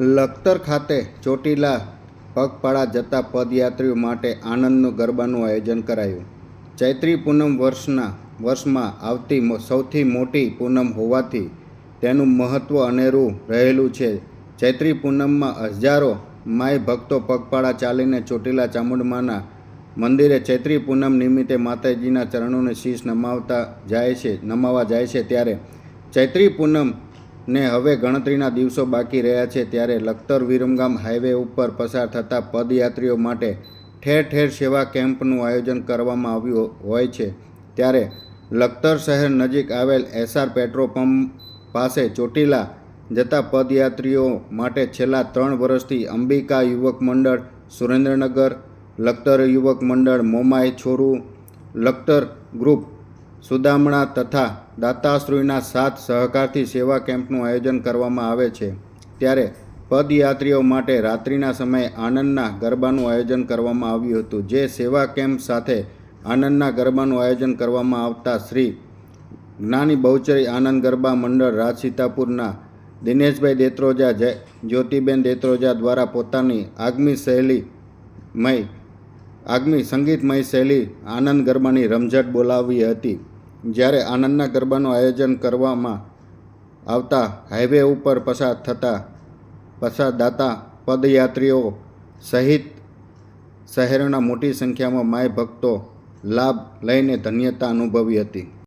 લખતર ખાતે ચોટીલા પગપાળા જતા પદયાત્રીઓ માટે આનંદનું ગરબાનું આયોજન કરાયું. ચૈત્રી પૂનમ વર્ષના, વર્ષમાં આવતી સૌથી મોટી પૂનમ હોવાથી તેનું મહત્ત્વ અનેરું રહેલું છે. ચૈત્રી પૂનમમાં હજારો માય ભક્તો પગપાળા ચાલીને ચોટીલા ચામુંડમાના મંદિરે ચૈત્રી પૂનમ નિમિત્તે માતાજીના ચરણોને શીશ નમાવતા જાય છે નમાવા જાય છે ત્યારે ચૈત્રી પૂનમ ને હવે ગણતરીના દિવસો બાકી રહ્યા છે ત્યારે લખતર વિરમગામ હાઈવે ઉપર પસાર થતા પદયાત્રીઓ માટે ઠેર ઠેર સેવા કેમ્પનું આયોજન કરવામાં આવ્યું હોય છે. ત્યારે લખતર શહેર નજીક આવેલ એસઆર પેટ્રોલ પંપ પાસે ચોટીલા જતા પદયાત્રીઓ માટે છેલ્લા ત્રણ વર્ષથી અંબિકા યુવક મંડળ, સુરેન્દ્રનગર, લખતર યુવક મંડળ, મોમાઈ છોરુ, લખતર ગ્રુપ સુદામણા તથા દાતાશ્રીના સાથ સહકારથી સેવા કેમ્પનું આયોજન કરવામાં આવે છે. ત્યારે પદયાત્રીઓ માટે રાત્રિના સમયે આનંદના ગરબાનું આયોજન કરવામાં આવ્યું હતું. જે સેવા કેમ્પ સાથે આનંદના ગરબાનું આયોજન કરવામાં આવતા શ્રી જ્ઞાની બહુચરી આનંદ ગરબા મંડળ રાજ સીતાપુરના દિનેશભાઈ દેત્રોજા, જય જ્યોતિબેન દેત્રોજા દ્વારા પોતાની આગમી શૈલીમય આગમી સંગીતમય શૈલી આનંદ ગરબાની રમઝટ બોલાવી હતી. જ્યારે આનંદના ગરબાનું આયોજન કરવામાં આવતા હાઈવે ઉપર પસાર થતા પસાર દાતા પદયાત્રીઓ સહિત શહેરના મોટી સંખ્યામાં માય ભક્તો લાભ લઈને ધન્યતા અનુભવી હતી.